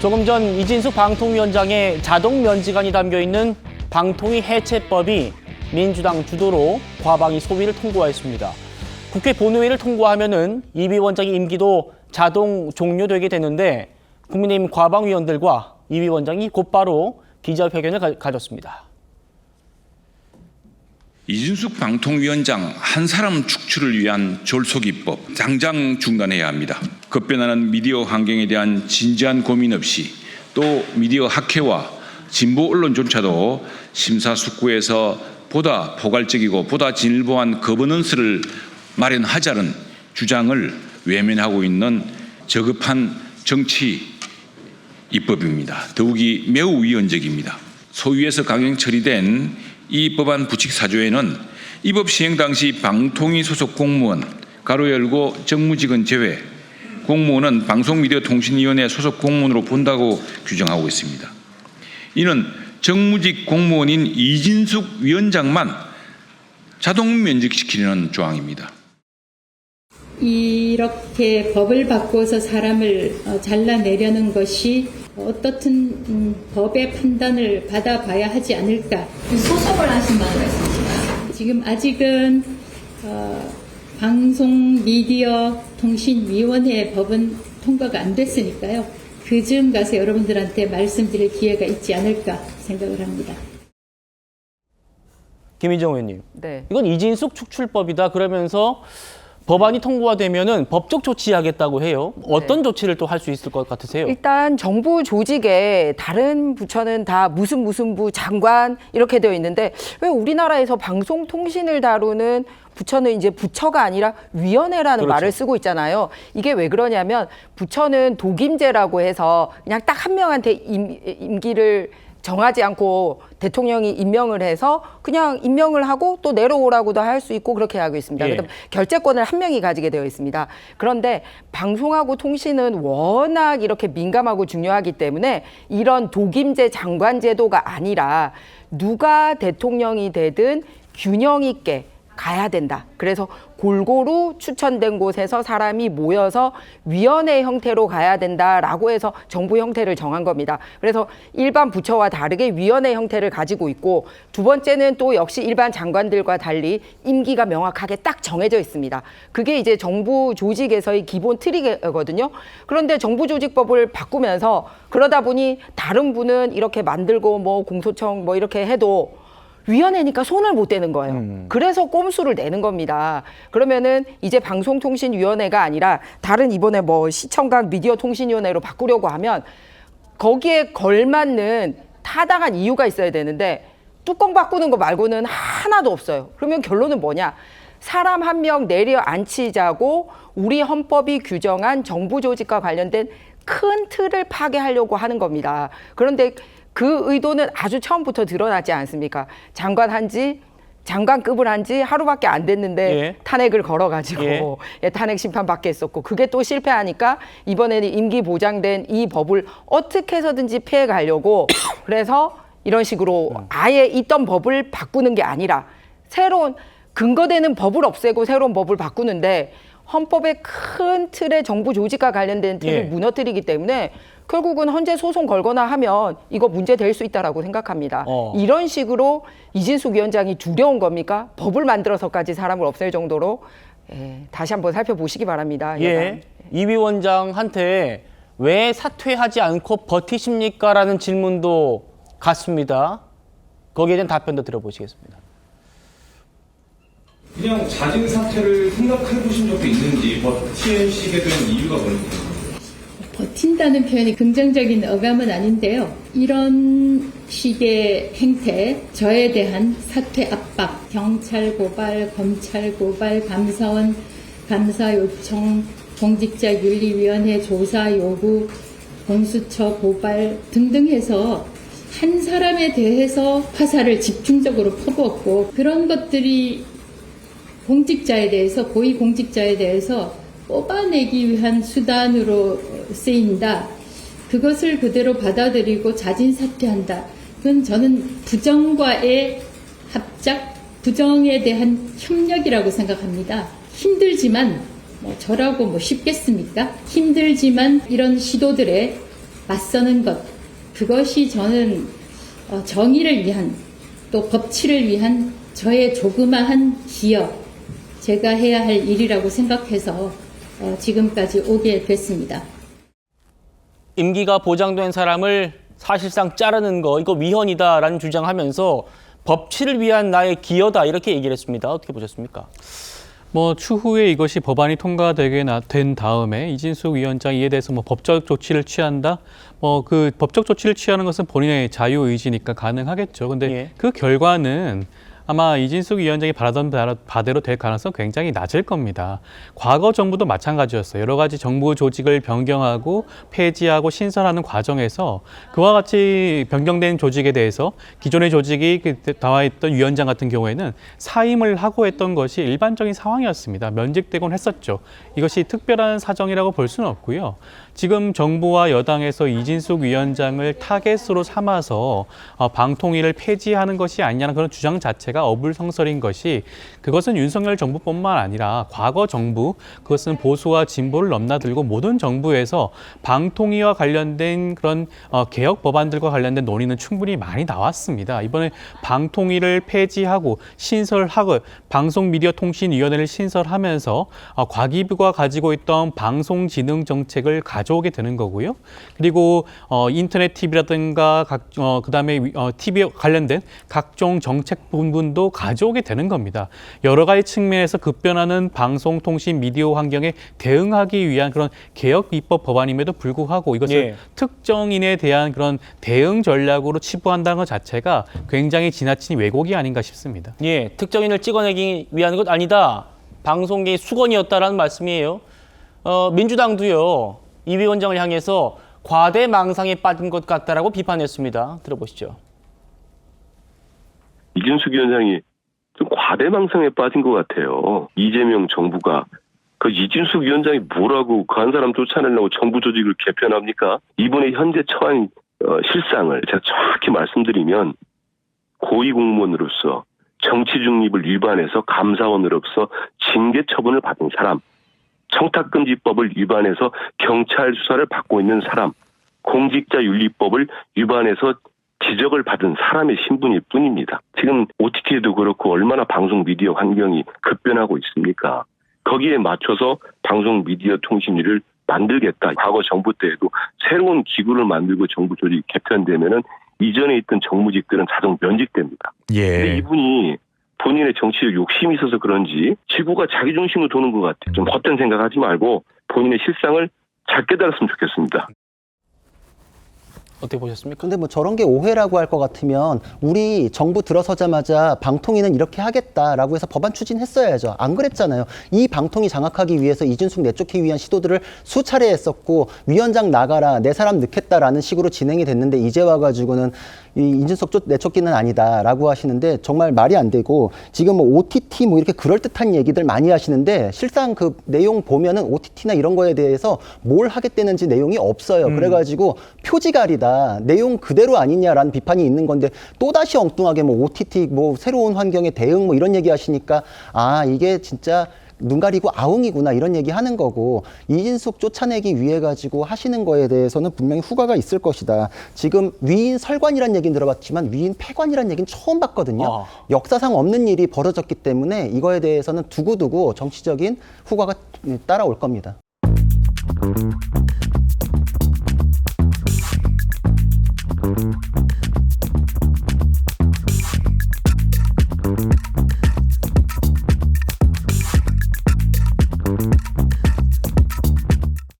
조금 전 이진숙 방통위원장의 자동 면직안이 담겨 있는 방통위 해체법이 민주당 주도로 과방위 소위를 통과했습니다. 국회 본회의를 통과하면은 이 위원장의 임기도 자동 종료되게 되는데 국민의힘 과방위원들과 이 위원장이 곧바로 기자회견을 가- 가졌습니다. 이준숙 방통위원장 한 사람 축출을 위한 졸속입법 당장 중단해야 합니다. 급변하는 미디어 환경에 대한 진지한 고민 없이 또 미디어 학회와 진보 언론조차도 심사숙고해서 보다 포괄적이고 보다 진일보한 거버넌스를 마련하자는 주장을 외면하고 있는 저급한 정치 입법입니다. 더욱이 매우 위헌적입니다. 소위에서 강행 처리된 이 법안 부칙 사조에는 이 법 시행 당시 방통위 소속 공무원 가로 열고 정무직은 제외 공무원은 방송미디어통신위원회 소속 공무원으로 본다고 규정하고 있습니다. 이는 정무직 공무원인 이진숙 위원장만 자동 면직시키는 조항입니다. 이렇게 법을 바꿔서 사람을 어, 잘라내려는 것이 어떻든 음, 법의 판단을 받아봐야 하지 않을까. 소송을 하신다는 말씀이신가요? 지금 아직은 어, 방송 미디어 통신위원회 법은 통과가 안 됐으니까요. 그 즈음 가서 여러분들한테 말씀드릴 기회가 있지 않을까 생각을 합니다. 김희정 의원님, 네. 이건 이진숙 축출법이다 그러면서 법안이 통과되면은 법적 조치하겠다고 해요. 어떤 조치를 또 할 수 있을 것 같으세요? 일단 정부 조직에 다른 부처는 다 무슨 무슨 부 장관 이렇게 되어 있는데 왜 우리나라에서 방송통신을 다루는 부처는 이제 부처가 아니라 위원회라는 그렇죠. 말을 쓰고 있잖아요. 이게 왜 그러냐면 부처는 독임제라고 해서 그냥 딱 한 명한테 임, 임기를 정하지 않고 대통령이 임명을 해서 그냥 임명을 하고 또 내려오라고도 할 수 있고 그렇게 하고 있습니다. 예. 그다음 결재권을 한 명이 가지게 되어 있습니다. 그런데 방송하고 통신은 워낙 이렇게 민감하고 중요하기 때문에 이런 독임제 장관 제도가 아니라 누가 대통령이 되든 균형 있게 가야 된다. 그래서 골고루 추천된 곳에서 사람이 모여서 위원회 형태로 가야 된다라고 해서 정부 형태를 정한 겁니다. 그래서 일반 부처와 다르게 위원회 형태를 가지고 있고 두 번째는 또 역시 일반 장관들과 달리 임기가 명확하게 딱 정해져 있습니다. 그게 이제 정부 조직에서의 기본 틀이거든요. 그런데 정부 조직법을 바꾸면서 그러다 보니 다른 분은 이렇게 만들고 뭐 공소청 뭐 이렇게 해도 위원회니까 손을 못 대는 거예요. 그래서 꼼수를 내는 겁니다. 그러면은 이제 방송통신위원회가 아니라 다른 이번에 뭐 시청각 미디어통신위원회로 바꾸려고 하면 거기에 걸맞는 타당한 이유가 있어야 되는데 뚜껑 바꾸는 거 말고는 하나도 없어요. 그러면 결론은 뭐냐? 사람 한 명 내려 앉히자고 우리 헌법이 규정한 정부 조직과 관련된 큰 틀을 파괴하려고 하는 겁니다. 그런데 그 의도는 아주 처음부터 드러나지 않습니까? 장관 한지 장관급을 한 지 하루밖에 안 됐는데 예. 탄핵을 걸어가지고 예. 예, 탄핵 심판 받게 했었고 그게 또 실패하니까 이번에는 임기 보장된 이 법을 어떻게 해서든지 피해 가려고 그래서 이런 식으로 아예 있던 법을 바꾸는 게 아니라 새로운 근거되는 법을 없애고 새로운 법을 바꾸는데 헌법의 큰 틀의 정부 조직과 관련된 틀을 예. 무너뜨리기 때문에 결국은 헌재 소송 걸거나 하면 이거 문제 될 수 있다라고 생각합니다. 어. 이런 식으로 이진숙 위원장이 두려운 겁니까? 법을 만들어서까지 사람을 없앨 정도로 예, 다시 한번 살펴보시기 바랍니다. 예, 여당. 이 위원장한테 왜 사퇴하지 않고 버티십니까라는 질문도 갔습니다. 거기에 대한 답변도 들어보시겠습니다. 그냥 자진 사퇴를 생각해 보신 적도 있는지 버티시게 된 이유가 뭔지 버틴다는 표현이 긍정적인 어감은 아닌데요. 이런 식의 행태, 저에 대한 사퇴 압박, 경찰 고발, 검찰 고발, 감사원 감사 요청, 공직자 윤리위원회 조사 요구, 공수처 고발 등등 해서 한 사람에 대해서 화살을 집중적으로 퍼부었고 그런 것들이 공직자에 대해서 고위 공직자에 대해서 뽑아내기 위한 수단으로 쓰인다. 그것을 그대로 받아들이고 자진 사퇴한다. 그건 저는 부정과의 합작, 부정에 대한 협력이라고 생각합니다. 힘들지만 뭐 저라고 뭐 쉽겠습니까? 힘들지만 이런 시도들에 맞서는 것 그것이 저는 어, 정의를 위한 또 법치를 위한 저의 조그마한 기여 제가 해야 할 일이라고 생각해서 어, 지금까지 오게 됐습니다. 임기가 보장된 사람을 사실상 자르는 거 이거 위헌이다라는 주장하면서 법치를 위한 나의 기여다 이렇게 얘기를 했습니다. 어떻게 보셨습니까? 뭐 추후에 이것이 법안이 통과되게 나- 된 다음에 이진숙 위원장 이에 대해서 뭐 법적 조치를 취한다. 뭐 그 법적 조치를 취하는 것은 본인의 자유 의지니까 가능하겠죠. 근데 예. 그 결과는 아마 이진숙 위원장이 바라던 바라- 바대로 될 가능성 굉장히 낮을 겁니다. 과거 정부도 마찬가지였어요. 여러 가지 정부 조직을 변경하고 폐지하고 신설하는 과정에서 그와 같이 변경된 조직에 대해서 기존의 조직이 그때 나와 있던 위원장 같은 경우에는 사임을 하고 했던 것이 일반적인 상황이었습니다. 면직되곤 했었죠. 이것이 특별한 사정이라고 볼 수는 없고요. 지금 정부와 여당에서 이진숙 위원장을 타겟으로 삼아서 어, 방통위를 폐지하는 것이 아니냐는 그런 주장 자체가 어불성설인 것이 그것은 윤석열 정부뿐만 아니라 과거 정부 그것은 보수와 진보를 넘나들고 모든 정부에서 방통위와 관련된 그런 어, 개혁 법안들과 관련된 논의는 충분히 많이 나왔습니다. 이번에 방통위를 폐지하고 신설하고 방송미디어통신위원회를 신설하면서 어, 과기부가 가지고 있던 방송진흥 정책을 가 져오게 되는 거고요. 그리고 어, 인터넷 TV라든가 각 어, 그다음에 위- 어, TV 관련된 각종 정책 부분도 가져오게 되는 겁니다. 여러 가지 측면에서 급변하는 방송 통신 미디어 환경에 대응하기 위한 그런 개혁 입법 법안임에도 불구하고 이것을 예. 특정인에 대한 그런 대응 전략으로 치부한다는 것 자체가 굉장히 지나친 왜곡이 아닌가 싶습니다. 예, 특정인을 찍어내기 위한 것 아니다. 방송계의 수건이었다라는 말씀이에요. 어, 민주당도요. 이 위원장을 향해서 과대 망상에 빠진 것 같다라고 비판했습니다. 들어보시죠. 이준숙 위원장이 좀 과대망상에 빠진 것 같아요. 이재명 정부가 그 이준숙 위원장이 뭐라고 그 한 사람 쫓아내려고 정부 조직을 개편합니까? 이번에 현재 처한 어, 실상을 제가 정확히 말씀드리면 고위공무원으로서 정치 중립을 위반해서 감사원으로서 징계 처분을 받은 사람, 청탁금지법을 위반해서 경찰 수사를 받고 있는 사람, 공직자 윤리법을 위반해서 지적을 받은 사람의 신분일 뿐입니다. 지금 OTT에도 그렇고 얼마나 방송 미디어 환경이 급변하고 있습니까? 거기에 맞춰서 방송 미디어 통신위를 만들겠다. 과거 정부 때에도 새로운 기구를 만들고 정부 조직이 개편되면은 이전에 있던 정무직들은 자동 면직됩니다. 근데 이분이 본인의 정치적 욕심이 있어서 그런지 지구가 자기 중심으로 도는 것 같아요. 좀 헛된 생각하지 말고 본인의 실상을 잘 깨달았으면 좋겠습니다. 어떻게 보셨습니까? 근데 뭐 저런 게 오해라고 할 것 같으면 우리 정부 들어서자마자 방통위는 이렇게 하겠다라고 해서 법안 추진했어야죠. 안 그랬잖아요. 이 방통위 장악하기 위해서 이준숙 내쫓기 위한 시도들을 수차례 했었고 위원장 나가라 내 사람 넣겠다라는 식으로 진행이 됐는데 이제 와가지고는 이 이준석 쫓- 내쫓기는 아니다라고 하시는데 정말 말이 안 되고 지금 뭐 OTT 뭐 이렇게 그럴듯한 얘기들 많이 하시는데 실상 그 내용 보면은 OTT나 이런 거에 대해서 뭘 하겠다는지 내용이 없어요. 그래가지고 표지갈이다 내용 그대로 아니냐라는 비판이 있는 건데 또 다시 엉뚱하게 뭐 OTT 뭐 새로운 환경에 대응 뭐 이런 얘기 하시니까 아 이게 진짜 눈 가리고 아웅이구나 이런 얘기 하는 거고 이진숙 쫓아내기 위해 가지고 하시는 거에 대해서는 분명히 후과가 있을 것이다. 지금 위인 설관이란 얘기는 들어봤지만 위인 폐관이란 얘기는 처음 봤거든요. 아. 역사상 없는 일이 벌어졌기 때문에 이거에 대해서는 두고두고 정치적인 후과가 따라올 겁니다.